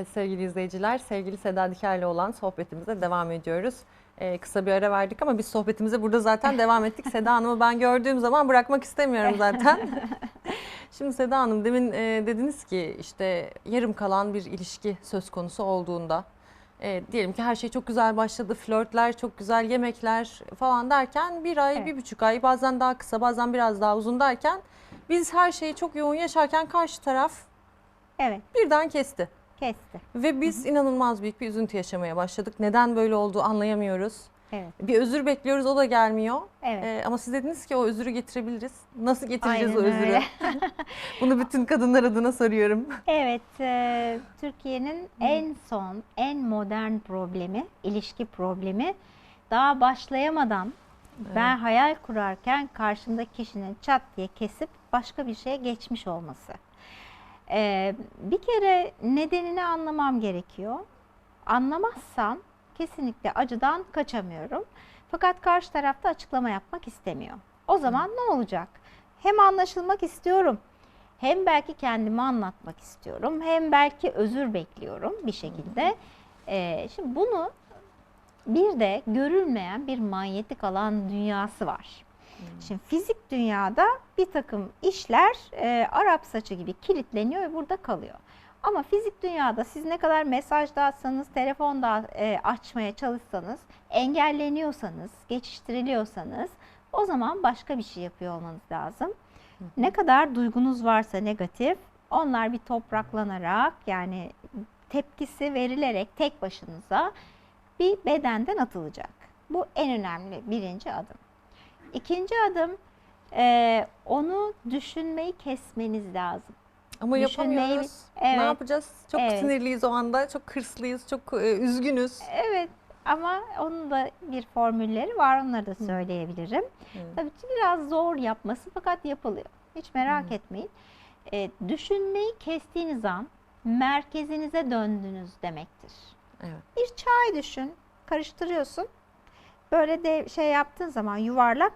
Evet sevgili izleyiciler, sevgili Seda Diker'le olan sohbetimize devam ediyoruz. Ee, kısa bir ara verdik ama biz sohbetimize burada zaten devam ettik. Seda Hanım'ı ben gördüğüm zaman bırakmak istemiyorum zaten. Şimdi Seda Hanım demin e, dediniz ki işte yarım kalan bir ilişki söz konusu olduğunda e, diyelim ki her şey çok güzel başladı, flörtler, çok güzel yemekler falan derken bir ay, Evet. bir buçuk ay bazen daha kısa bazen biraz daha uzun derken biz her şeyi çok yoğun yaşarken karşı taraf Evet, birden kesti. Kesti. Ve biz inanılmaz büyük bir üzüntü yaşamaya başladık. Neden böyle olduğu anlayamıyoruz. Evet, Bir özür bekliyoruz o da gelmiyor. evet. Ee, ama siz dediniz ki o özürü getirebiliriz. Nasıl getireceğiz Aynen o özürü? öyle. Bunu bütün kadınlar adına soruyorum. Evet, e, Türkiye'nin en son, en modern problemi, ilişki problemi daha başlayamadan ben hayal kurarken karşımdaki kişinin çat diye kesip başka bir şeye geçmiş olması. E, bir kere nedenini anlamam gerekiyor. Anlamazsam kesinlikle acıdan kaçamıyorum. Fakat karşı tarafta açıklama yapmak istemiyor. O zaman ne olacak? Hem anlaşılmak istiyorum, hem belki kendimi anlatmak istiyorum, hem belki özür bekliyorum bir şekilde. Ee, şimdi bunu bir de görülmeyen bir manyetik alan dünyası var. Şimdi fizik dünyada bir takım işler e, Arap saçı gibi kilitleniyor ve burada kalıyor. Ama fizik dünyada siz ne kadar mesaj dağıtsanız, telefon da e, açmaya çalışsanız, engelleniyorsanız, geçiştiriliyorsanız o zaman başka bir şey yapıyor olmanız lazım. Ne kadar duygunuz varsa negatif, onlar bir topraklanarak yani tepkisi verilerek tek başınıza bir bedenden atılacak. Bu en önemli birinci adım. İkinci adım e, onu düşünmeyi kesmeniz lazım. Ama Düşünmeyi- yapamıyoruz. Evet. Ne yapacağız? Çok Evet. sinirliyiz o anda. Çok hırslıyız. Çok e, üzgünüz. Evet ama onun da bir formülleri var onları da söyleyebilirim. Evet. Tabii ki biraz zor yapması fakat yapılıyor. Hiç merak etmeyin. E, düşünmeyi kestiğiniz an merkezinize döndünüz demektir. Evet. Bir çay düşün, karıştırıyorsun. Böyle de şey yaptığın zaman yuvarlak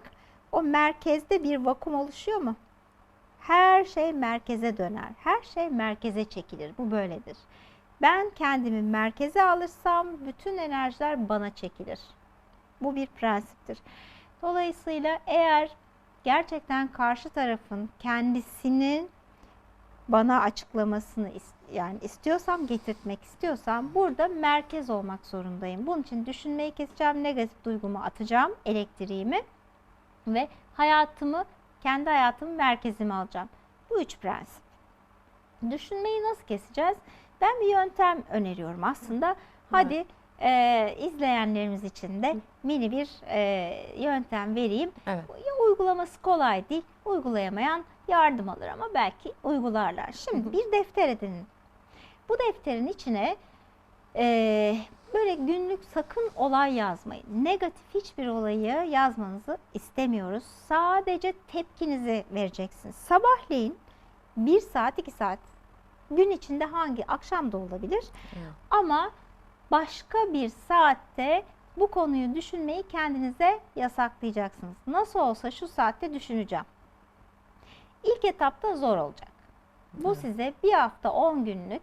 o merkezde bir vakum oluşuyor mu? Her şey merkeze döner. Her şey merkeze çekilir. Bu böyledir. Ben kendimi merkeze alırsam bütün enerjiler bana çekilir. Bu bir prensiptir. Dolayısıyla eğer gerçekten karşı tarafın kendisinin bana açıklamasını is- yani istiyorsam getirtmek istiyorsam burada merkez olmak zorundayım. Bunun için düşünmeyi keseceğim, negatif duygumu atacağım, elektriğimi ve hayatımı kendi hayatımı merkezime alacağım. Bu üç prensip. Düşünmeyi nasıl keseceğiz? Ben bir yöntem öneriyorum aslında. Hadi e, izleyenlerimiz için de mini bir e, yöntem vereyim. Evet. Uygulaması kolay değil, uygulayamayan yardım alır ama belki uygularlar. Şimdi bir defter edinin. Bu defterin içine eee, böyle günlük sakın olay yazmayın. Negatif hiçbir olayı yazmanızı istemiyoruz. Sadece tepkinizi vereceksiniz. Sabahleyin 1 saat 2 saat gün içinde hangi akşam da olabilir Evet. ama başka bir saatte bu konuyu düşünmeyi kendinize yasaklayacaksınız. Nasıl olsa şu saatte düşüneceğim. İlk etapta zor olacak. Bu size bir hafta 10 günlük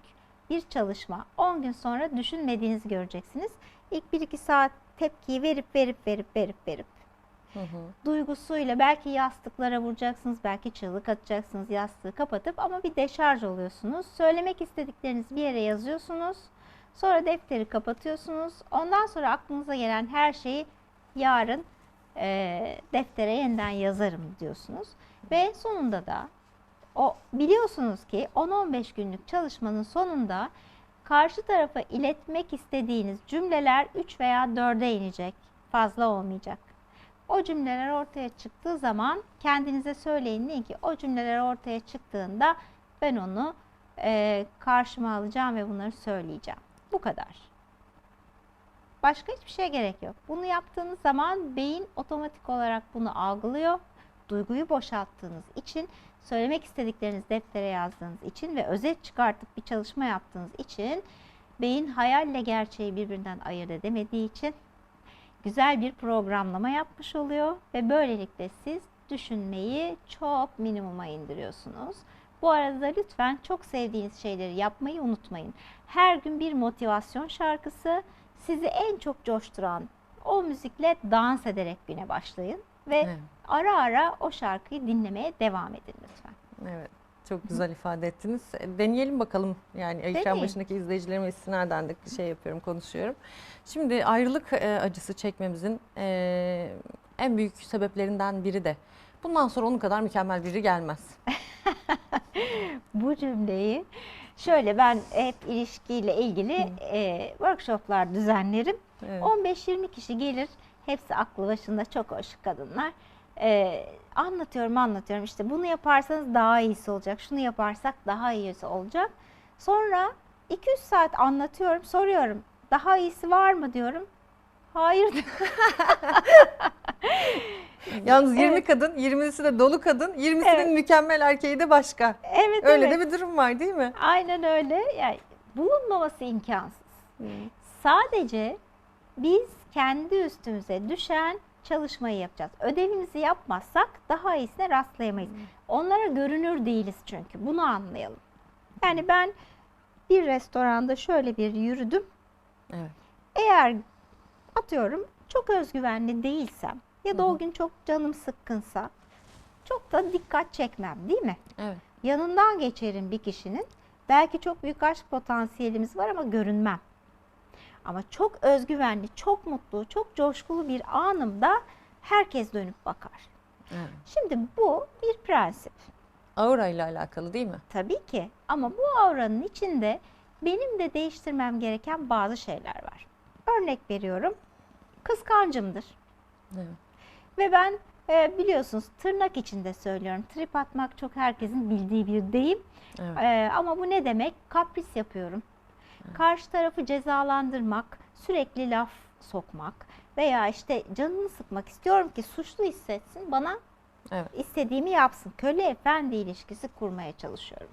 bir çalışma. 10 gün sonra düşünmediğinizi göreceksiniz. İlk 1-2 saat tepkiyi verip verip verip verip verip Hı hı. duygusuyla belki yastıklara vuracaksınız, belki çığlık atacaksınız yastığı kapatıp ama bir deşarj oluyorsunuz. Söylemek istediklerinizi bir yere yazıyorsunuz. Sonra defteri kapatıyorsunuz. Ondan sonra aklınıza gelen her şeyi yarın eee, deftere yeniden yazarım diyorsunuz. Ve sonunda da o biliyorsunuz ki 10-15 günlük çalışmanın sonunda karşı tarafa iletmek istediğiniz cümleler 3 veya 4'e inecek. Fazla olmayacak. O cümleler ortaya çıktığı zaman kendinize söyleyin deyin ki o cümleler ortaya çıktığında ben onu eee, karşıma alacağım ve bunları söyleyeceğim. Bu kadar. Başka hiçbir şey gerek yok. Bunu yaptığınız zaman beyin otomatik olarak bunu algılıyor. Duyguyu boşalttığınız için, söylemek istedikleriniz deftere yazdığınız için ve özet çıkartıp bir çalışma yaptığınız için beyin hayalle gerçeği birbirinden ayırt edemediği için güzel bir programlama yapmış oluyor ve böylelikle siz düşünmeyi çok minimuma indiriyorsunuz. Bu arada lütfen çok sevdiğiniz şeyleri yapmayı unutmayın. Her gün bir motivasyon şarkısı sizi en çok coşturan o müzikle dans ederek güne başlayın ve Evet. Ara ara o şarkıyı dinlemeye devam edin lütfen. Evet. Çok güzel ifade ettiniz. E, Deneyelim bakalım. Yani ekran başındaki izleyicilerime istinaden de şey yapıyorum, konuşuyorum. Şimdi ayrılık e, acısı çekmemizin e, en büyük sebeplerinden biri de bundan sonra onun kadar mükemmel biri gelmez. Bu cümleyi şöyle ben hep ilişkiyle ilgili e, workshoplar düzenlerim. Evet. 15-20 kişi gelir. Hepsi aklı başında çok hoş kadınlar. Ee, anlatıyorum anlatıyorum işte bunu yaparsanız daha iyisi olacak. Şunu yaparsak daha iyisi olacak. Sonra 200 saat anlatıyorum soruyorum. Daha iyisi var mı diyorum. Hayır. Yalnız 20 Evet. kadın, 20'si de dolu kadın, 20'sinin Evet. mükemmel erkeği de başka. Evet Öyle evet. de bir durum var değil mi? Aynen öyle. Yani bulunmaması imkansız. Sadece biz kendi üstümüze düşen çalışmayı yapacağız. Ödevimizi yapmazsak daha iyisine rastlayamayız. Onlara görünür değiliz çünkü. Bunu anlayalım. Yani ben bir restoranda şöyle bir yürüdüm. Evet. Eğer atıyorum çok özgüvenli değilsem ya da Hı hı. o gün çok canım sıkkınsa çok da dikkat çekmem değil mi? Evet. yanından geçerim bir kişinin. Belki çok büyük aşk potansiyelimiz var ama görünmem. Ama çok özgüvenli, çok mutlu, çok coşkulu bir anımda herkes dönüp bakar. evet. Şimdi bu bir prensip. Aura ile alakalı değil mi? Tabii ki ama bu auranın içinde benim de değiştirmem gereken bazı şeyler var. Örnek veriyorum. Kıskancımdır. Evet. Ve ben e, biliyorsunuz tırnak içinde söylüyorum. Trip atmak çok herkesin bildiği bir deyim. Evet. Ee, ama bu ne demek? Kapris yapıyorum. Karşı tarafı cezalandırmak, sürekli laf sokmak veya işte canını sıkmak istiyorum ki suçlu hissetsin, bana Evet. istediğimi yapsın. Köle efendi ilişkisi kurmaya çalışıyorum.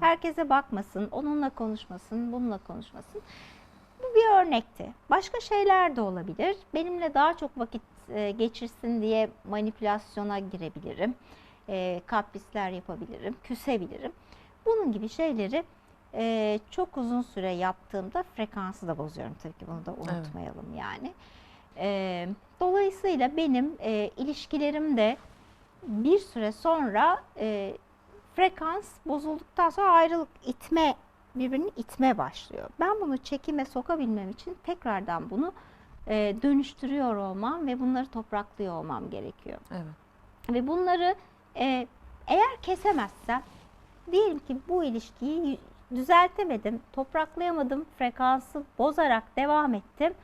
Herkese bakmasın, onunla konuşmasın, bununla konuşmasın. Bu bir örnekti. Başka şeyler de olabilir. Benimle daha çok vakit e, geçirsin diye manipülasyona girebilirim. E, kaprisler yapabilirim, küsebilirim. Bunun gibi şeyleri e, çok uzun süre yaptığımda frekansı da bozuyorum tabii ki bunu da unutmayalım yani. E, dolayısıyla benim e, ilişkilerimde bir süre sonra e, frekans bozulduktan sonra ayrılık itme birbirini itme başlıyor. Ben bunu çekime sokabilmem için tekrardan bunu e, dönüştürüyor olmam ve bunları topraklıyor olmam gerekiyor. Evet. Ve bunları e, eğer kesemezsem diyelim ki bu ilişkiyi düzeltemedim, topraklayamadım, frekansı bozarak devam ettim.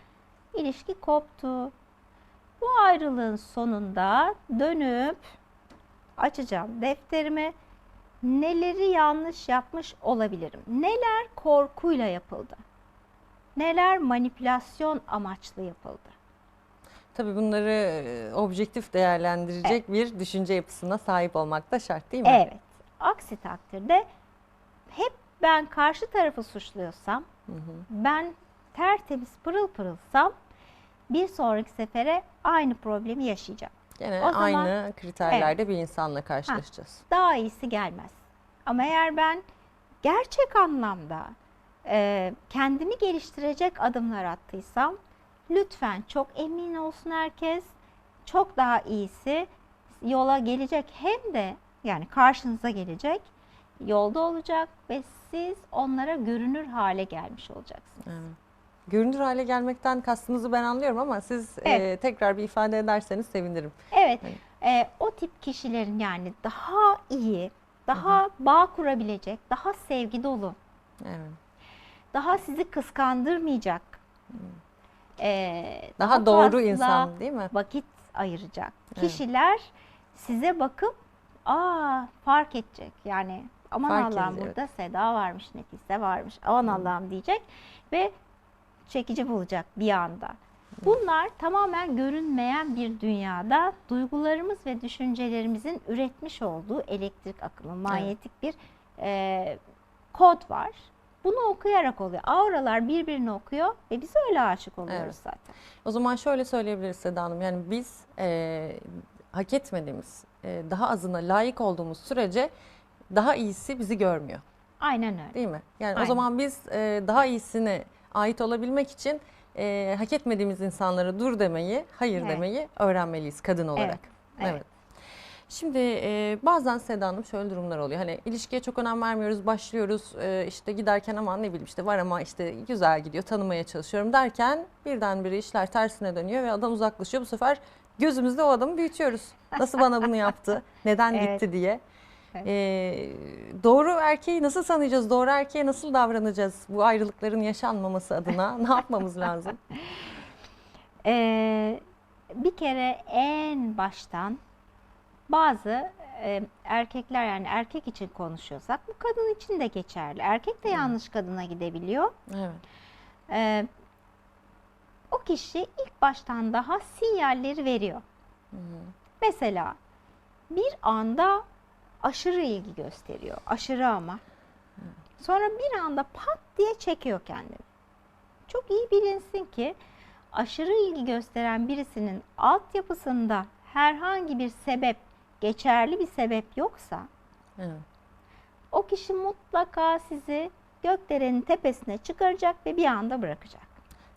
İlişki koptu. Bu ayrılığın sonunda dönüp açacağım defterime neleri yanlış yapmış olabilirim? Neler korkuyla yapıldı? Neler manipülasyon amaçlı yapıldı? Tabii bunları objektif değerlendirecek bir düşünce yapısına sahip olmak da şart değil mi? Evet. Aksi takdirde hep ben karşı tarafı suçluyorsam, Hı hı. ben tertemiz pırıl pırılsam bir sonraki sefere aynı problemi yaşayacağım. Gene O zaman- aynı kriterlerde bir insanla karşılaşacağız. Daha iyisi gelmez. Ama eğer ben gerçek anlamda e, kendimi geliştirecek adımlar attıysam lütfen çok emin olsun herkes. Çok daha iyisi yola gelecek hem de yani karşınıza gelecek yolda olacak ve siz onlara görünür hale gelmiş olacaksınız. Evet. Görünür hale gelmekten kastınızı ben anlıyorum ama siz e, Evet. tekrar bir ifade ederseniz sevinirim. Evet, Evet. e, o tip kişilerin yani daha iyi, daha bağ kurabilecek, daha sevgi dolu, Evet. daha sizi kıskandırmayacak, e, Hmm. Daha, doğru insan değil mi? vakit ayıracak Evet. kişiler size bakıp aa fark edecek yani aman Fark Allah'ım edecek, burada Seda varmış, Nefise varmış, aman Allah'ım diyecek ve çekici bulacak bir anda. Bunlar tamamen görünmeyen bir dünyada duygularımız ve düşüncelerimizin üretmiş olduğu elektrik akımı, manyetik bir e, kod var. Bunu okuyarak oluyor. Auralar birbirini okuyor ve biz öyle aşık oluyoruz Evet. zaten. O zaman şöyle söyleyebiliriz Seda Hanım. Yani biz e, hak etmediğimiz, e, daha azına layık olduğumuz sürece daha iyisi bizi görmüyor. Aynen öyle. Değil mi? Yani Aynen. o zaman biz e, daha iyisine ait olabilmek için e, hak etmediğimiz insanlara dur demeyi, hayır Evet. demeyi öğrenmeliyiz kadın olarak. evet. Evet. Şimdi e, bazen Seda Hanım şöyle durumlar oluyor. Hani ilişkiye çok önem vermiyoruz, başlıyoruz e, işte giderken aman ne bileyim işte var ama işte güzel gidiyor, tanımaya çalışıyorum derken birdenbire işler tersine dönüyor ve adam uzaklaşıyor. Bu sefer gözümüzde o adamı büyütüyoruz. Nasıl bana bunu yaptı, neden Evet. gitti diye. Evet. E, doğru erkeği nasıl tanıyacağız, doğru erkeğe nasıl davranacağız bu ayrılıkların yaşanmaması adına ne yapmamız lazım? Ee, bir kere en baştan bazı e, erkekler yani erkek için konuşuyorsak bu kadın için de geçerli. Erkek de yanlış kadına gidebiliyor. Evet. Ee, o kişi ilk baştan daha sinyalleri veriyor. Mesela bir anda aşırı ilgi gösteriyor. Aşırı ama. Sonra bir anda pat diye çekiyor kendini. Çok iyi bilinsin ki aşırı ilgi gösteren birisinin altyapısında herhangi bir sebep, geçerli bir sebep yoksa Evet. o kişi mutlaka sizi gökdelenin tepesine çıkaracak ve bir anda bırakacak.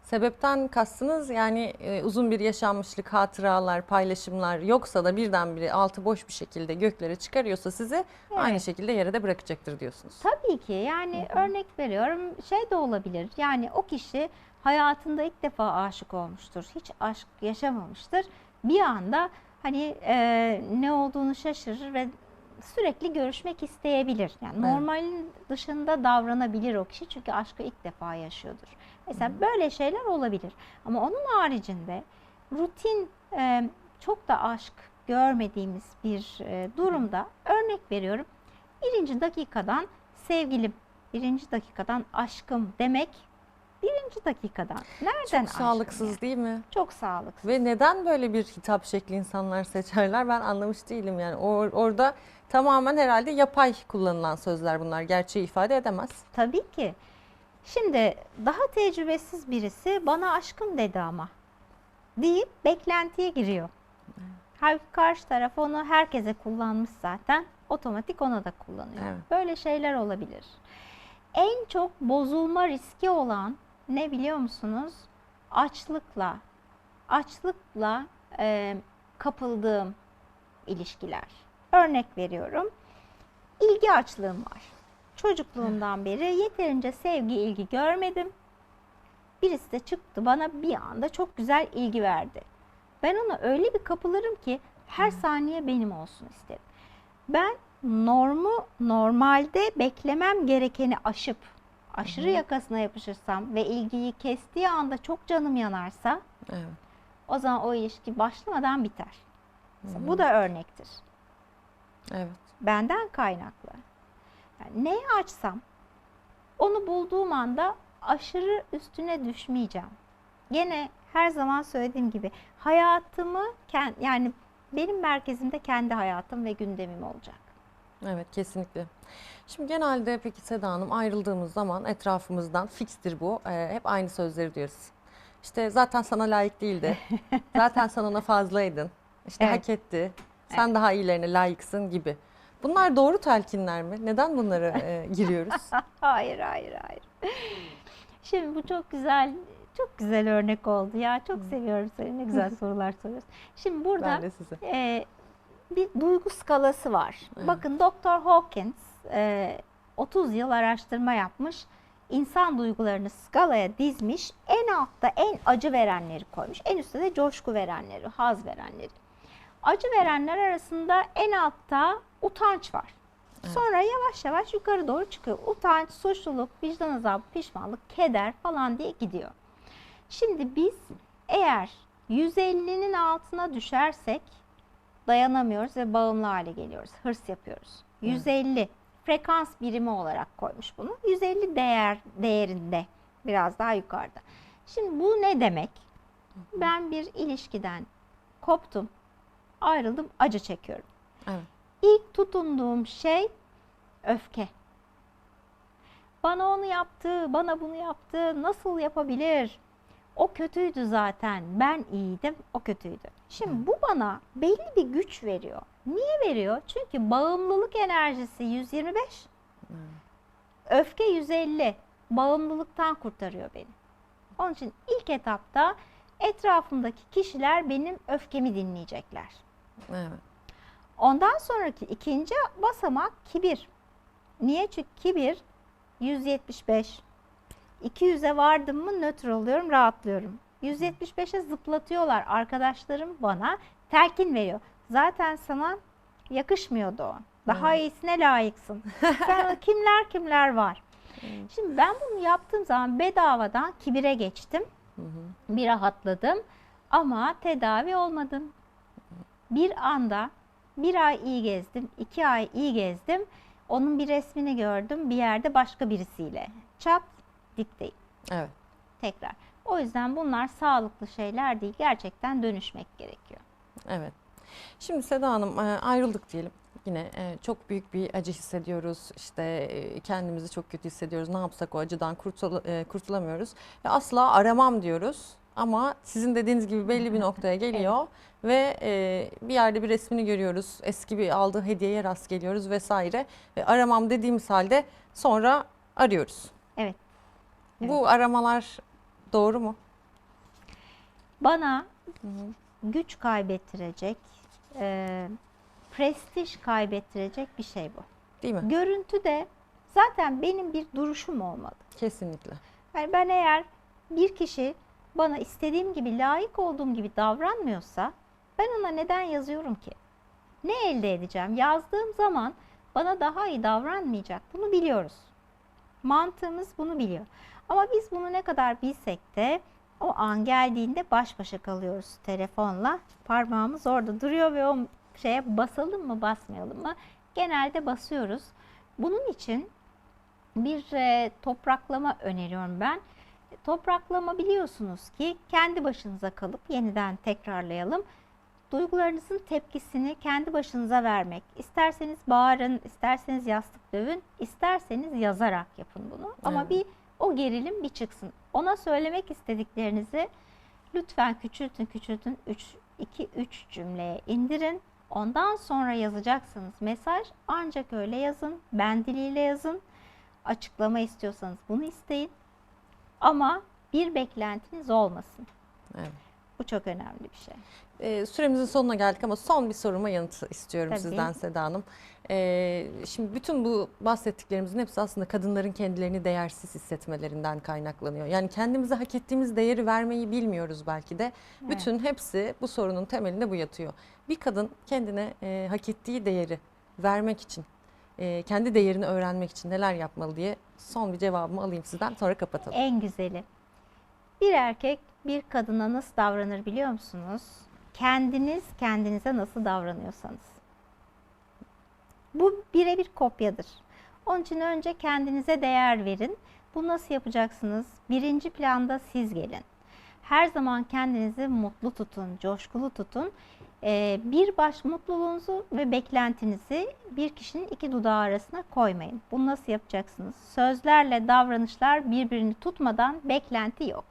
Sebepten kastınız yani e, uzun bir yaşanmışlık, hatıralar, paylaşımlar yoksa da birdenbire altı boş bir şekilde göklere çıkarıyorsa sizi aynı Evet. şekilde yere de bırakacaktır diyorsunuz. Tabii ki yani örnek veriyorum şey de olabilir yani o kişi hayatında ilk defa aşık olmuştur hiç aşk yaşamamıştır bir anda hani e, ne olduğunu şaşırır ve sürekli görüşmek isteyebilir. Yani Evet. normalin dışında davranabilir o kişi çünkü aşkı ilk defa yaşıyordur. Mesela böyle şeyler olabilir. Ama onun haricinde rutin e, çok da aşk görmediğimiz bir e, durumda örnek veriyorum. Birinci dakikadan sevgilim, birinci dakikadan aşkım demek birinci dakikadan. Nereden Çok sağlıksız yani? değil mi? Çok sağlıksız. Ve neden böyle bir hitap şekli insanlar seçerler ben anlamış değilim yani. Or- orada tamamen herhalde yapay kullanılan sözler bunlar. Gerçeği ifade edemez. Tabii ki. Şimdi daha tecrübesiz birisi bana aşkım dedi ama deyip beklentiye giriyor. Halbuki karşı taraf onu herkese kullanmış zaten. Otomatik ona da kullanıyor. Evet. Böyle şeyler olabilir. En çok bozulma riski olan ne biliyor musunuz? Açlıkla, açlıkla e, kapıldığım ilişkiler. Örnek veriyorum. İlgi açlığım var. Çocukluğumdan beri yeterince sevgi, ilgi görmedim. Birisi de çıktı bana bir anda çok güzel ilgi verdi. Ben ona öyle bir kapılırım ki her saniye benim olsun isterim. Ben normu normalde beklemem gerekeni aşıp aşırı yakasına yapışırsam ve ilgiyi kestiği anda çok canım yanarsa Evet. o zaman o ilişki başlamadan biter. Mesela Bu da örnektir. Evet. Benden kaynaklı. Yani neyi açsam onu bulduğum anda aşırı üstüne düşmeyeceğim. Gene her zaman söylediğim gibi hayatımı yani benim merkezimde kendi hayatım ve gündemim olacak. Evet kesinlikle. Şimdi genelde peki Seda Hanım ayrıldığımız zaman etrafımızdan fikstir bu. Ee, hep aynı sözleri diyoruz. İşte zaten sana layık değildi. zaten sen ona fazlaydın. İşte Evet. hak etti. Sen daha iyilerine layıksın gibi. Bunlar doğru telkinler mi? Neden bunlara e, giriyoruz? Hayır, hayır, hayır. Şimdi bu çok güzel, çok güzel örnek oldu ya. Çok seviyorum seni. Ne güzel sorular soruyorsun. Şimdi burada ben de size. e, bir duygu skalası var. Evet. Bakın Dr. Hawkins e, 30 yıl araştırma yapmış. İnsan duygularını skalaya dizmiş. En altta en acı verenleri koymuş. En üstte de coşku verenleri, haz verenleri. Acı verenler arasında en altta utanç var. Sonra yavaş yavaş yukarı doğru çıkıyor. Utanç, suçluluk, vicdan azabı, pişmanlık, keder falan diye gidiyor. Şimdi biz eğer 150'nin altına düşersek dayanamıyoruz ve bağımlı hale geliyoruz. Hırs yapıyoruz. 150 frekans birimi olarak koymuş bunu. 150 değer değerinde biraz daha yukarıda. Şimdi bu ne demek? Ben bir ilişkiden koptum, ayrıldım, acı çekiyorum. Evet. İlk tutunduğum şey öfke. Bana onu yaptı, bana bunu yaptı, nasıl yapabilir? O kötüydü zaten. Ben iyiydim, o kötüydü. Şimdi bu bana belli bir güç veriyor. Niye veriyor? Çünkü bağımlılık enerjisi 125, öfke 150. Bağımlılıktan kurtarıyor beni. Onun için ilk etapta etrafımdaki kişiler benim öfkemi dinleyecekler. Evet. Ondan sonraki ikinci basamak kibir. Niye? Çünkü kibir 175. 200'e vardım mı nötr oluyorum, rahatlıyorum. 175'e zıplatıyorlar arkadaşlarım bana telkin veriyor. Zaten sana yakışmıyordu o. Daha iyisine layıksın. Sen kimler kimler var. Şimdi ben bunu yaptığım zaman bedavadan kibire geçtim. Bir rahatladım ama tedavi olmadım. Bir anda bir ay iyi gezdim, iki ay iyi gezdim. Onun bir resmini gördüm bir yerde başka birisiyle. Çat dipteyim Evet. tekrar. O yüzden bunlar sağlıklı şeyler değil. Gerçekten dönüşmek gerekiyor. Evet. Şimdi Seda Hanım e, ayrıldık diyelim. Yine e, çok büyük bir acı hissediyoruz. İşte e, kendimizi çok kötü hissediyoruz. Ne yapsak o acıdan kurtul kurtulamıyoruz. Ve asla aramam diyoruz. Ama sizin dediğiniz gibi belli bir noktaya geliyor ve e, bir yerde bir resmini görüyoruz. Eski bir aldığı hediyeye rast geliyoruz vesaire. Ve aramam dediğimiz halde sonra arıyoruz. Evet. Bu aramalar doğru mu? Bana güç kaybettirecek, e, prestij kaybettirecek bir şey bu. Değil mi? Görüntü de zaten benim bir duruşum olmalı. Kesinlikle. Yani ben eğer bir kişi bana istediğim gibi, layık olduğum gibi davranmıyorsa ben ona neden yazıyorum ki? Ne elde edeceğim? Yazdığım zaman bana daha iyi davranmayacak. Bunu biliyoruz. Mantığımız bunu biliyor. Ama biz bunu ne kadar bilsek de o an geldiğinde baş başa kalıyoruz telefonla. Parmağımız orada duruyor ve o şeye basalım mı basmayalım mı? Genelde basıyoruz. Bunun için bir e, topraklama öneriyorum ben. Topraklama biliyorsunuz ki kendi başınıza kalıp yeniden tekrarlayalım. Duygularınızın tepkisini kendi başınıza vermek. İsterseniz bağırın, isterseniz yastık dövün, isterseniz yazarak yapın bunu. Ama Evet. bir o gerilim bir çıksın. Ona söylemek istediklerinizi lütfen küçültün, küçültün. 3 2 3 cümleye indirin. Ondan sonra yazacaksınız mesaj. Ancak öyle yazın. Ben diliyle yazın. Açıklama istiyorsanız bunu isteyin. Ama bir beklentiniz olmasın. Evet. Bu çok önemli bir şey. Ee, süremizin sonuna geldik ama son bir soruma yanıt istiyorum Tabii. sizden Seda Hanım. Ee, şimdi bütün bu bahsettiklerimizin hepsi aslında kadınların kendilerini değersiz hissetmelerinden kaynaklanıyor. Yani kendimize hak ettiğimiz değeri vermeyi bilmiyoruz belki de. Bütün hepsi bu sorunun temelinde bu yatıyor. Bir kadın kendine e, hak ettiği değeri vermek için, e, kendi değerini öğrenmek için neler yapmalı diye son bir cevabımı alayım sizden sonra kapatalım. En güzeli. Bir erkek bir kadına nasıl davranır biliyor musunuz? Kendiniz kendinize nasıl davranıyorsanız. Bu birebir kopyadır. Onun için önce kendinize değer verin. Bu nasıl yapacaksınız? Birinci planda siz gelin. Her zaman kendinizi mutlu tutun, coşkulu tutun. Ee, bir baş mutluluğunuzu ve beklentinizi bir kişinin iki dudağı arasına koymayın. Bunu nasıl yapacaksınız? Sözlerle davranışlar birbirini tutmadan beklenti yok.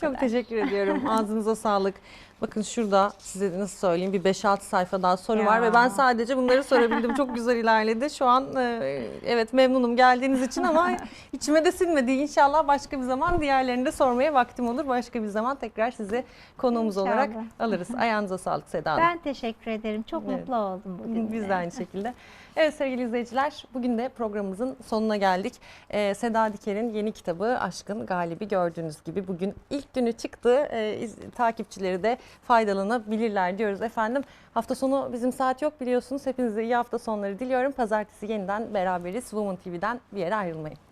Çok teşekkür ediyorum. Ağzınıza sağlık. Bakın şurada size de nasıl söyleyeyim bir 5-6 sayfa daha soru var Ya. ve ben sadece bunları sorabildim. Çok güzel ilerledi. Şu an e, evet memnunum geldiğiniz için ama içime de sinmedi. İnşallah başka bir zaman diğerlerini de sormaya vaktim olur. Başka bir zaman tekrar sizi konuğumuz İnşallah. olarak alırız. Ayağınıza sağlık Seda Hanım. Ben teşekkür ederim. Çok Evet. mutlu oldum bugün. Biz de aynı şekilde. Evet sevgili izleyiciler bugün de programımızın sonuna geldik. Ee, Seda Diker'in yeni kitabı Aşkın Galibi gördüğünüz gibi bugün ilk günü çıktı. Ee, iz- takipçileri de faydalanabilirler diyoruz efendim. Hafta sonu bizim saat yok biliyorsunuz. Hepinize iyi hafta sonları diliyorum. Pazartesi yeniden beraberiz. Woman TV'den bir yere ayrılmayın.